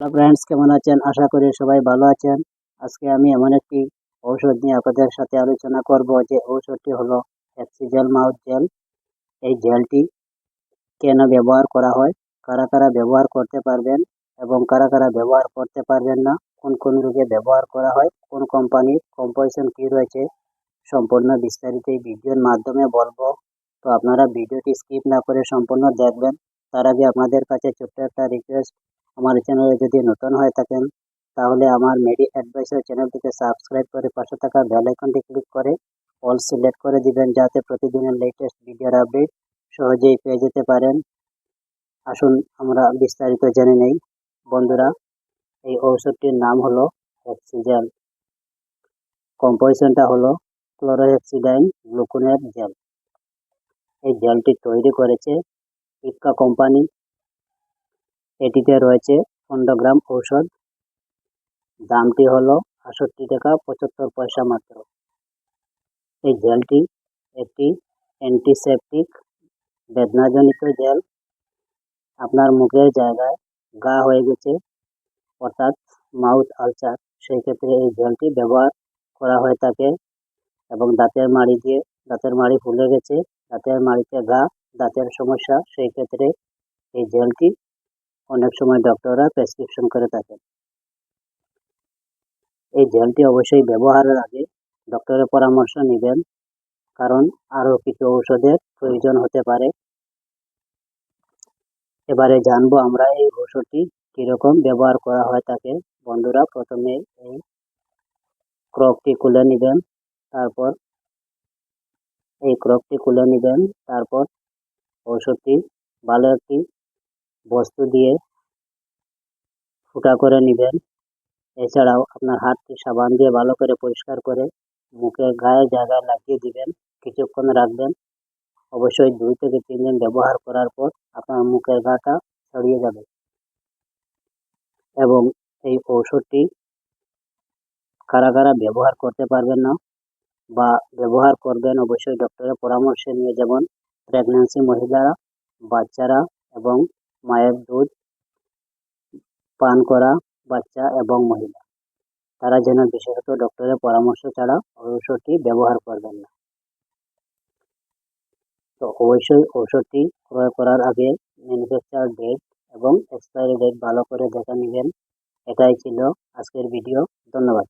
Hello friends কেমন আছেন? আশা করি সবাই ভালো আছেন। আজকে আমি এমন একটি ঔষধ নিয়ে আপনাদের সাথে আলোচনা করব যে ঔষধটি হলো অ্যাক্সিজেল মাউথ জেল এই জেলটি কেন ব্যবহার করা হয়? কারা কারা ব্যবহার করতে পারবেন? এবং কারা কারা ব্যবহার করতে পারবেন না? কোন কোন রোগে ব্যবহার করা হয়? কোন কোম্পানির কম্পোজিশন কী রয়েছে? সম্পূর্ণ বিস্তারিত এই ভিডিওর মাধ্যমে বলব। তো আপনারা ভিডিওটি স্কিপ না করে সম্পূর্ণ দেখবেন। তার আগে আপনাদের কাছে ছোট্ট একটা রিকোয়েস্ট আমার চ্যানেলে যদি নতুন হয়ে থাকেন, তাহলে আমার মেডি অ্যাডভাইসার চ্যানেলটিকে সাবস্ক্রাইব করে পাশে থাকা বেল আইকনটি ক্লিক করে অল সিলেক্ট করে দিবেন, যাতে প্রতিদিনের লেটেস্ট ভিডিওর আপডেট সহজেই পেয়ে যেতে পারেন। আসুন, আমরা বিস্তারিত জেনে নেই। বন্ধুরা, এই ঔষধটির নাম হলো অক্সিজেন কম্পোজিশনটা হলো ক্লোরোহেক্সিডাইন গ্লুকোনের জেল এই জেলটি তৈরি করেছে ইপকা কোম্পানি এটিতে রয়েছে পনেরো গ্রাম ঔষধ। দামটি হলো আষট্টি টাকা পঁচাত্তর পয়সা মাত্র। এই জেলটি একটি অ্যান্টিসেপটিক বেদনাজনিত জেল। আপনার মুখের জায়গায় গা হয়ে গেছে, অর্থাৎ মাউথ আলচার সেই ক্ষেত্রে এই জেলটি ব্যবহার করা হয়ে থাকে এবং দাঁতের মাড়ি দিয়ে, দাঁতের মাড়ি ফুলে গেছে, দাঁতের মাড়িতে গা, দাঁতের সমস্যা, সেই ক্ষেত্রে এই জেলটি অনেক সময় ডক্টররা প্রেসক্রিপশন করে থাকেন। এই জেলটি অবশ্যই ব্যবহারের আগে ডক্টরের পরামর্শ নেবেন, কারণ আরও কিছু ঔষধের প্রয়োজন হতে পারে। এবারে জানব আমরা এই ঔষধটি কীরকম ব্যবহার করা হয় তাকে। বন্ধুরা, প্রথমে এই ক্রকটি খুলে নেবেন, তারপর এই ক্রকটি খুলে নেবেন, তারপর ঔষধটি ভালো একটি বস্তু দিয়ে ফুটা করে নেবেন। এছাড়াও আপনার হাতটি সাবান দিয়ে ভালো করে পরিষ্কার করে মুখের গায়ে জায়গায় লাগিয়ে দিবেন। কিছুক্ষণ রাখবেন। অবশ্যই দুই থেকে তিন দিন ব্যবহার করার পর আপনার মুখের গাটা ছড়িয়ে যাবে। এবং এই ঔষধটি কারা কারা ব্যবহার করতে পারবেন না বা ব্যবহার করবেন অবশ্যই ডক্টরের পরামর্শ নিয়ে যেমন প্রেগন্যান্সি মহিলারা, বাচ্চারা এবং মায়ের দুধ, পান করা বাচ্চা এবং মহিলা। তারা যেন বিশেষত ডক্টরের পরামর্শ ছাড়া ঔষধটি ব্যবহার করবেন না। তো অবশ্যই ঔষধটি ক্রয় করার আগে ম্যানুফ্যাকচার ডেট এবং এক্সপায়ারি ডেট ভালো করে দেখে নেবেন। এটাই ছিল আজকের ভিডিও ধন্যবাদ।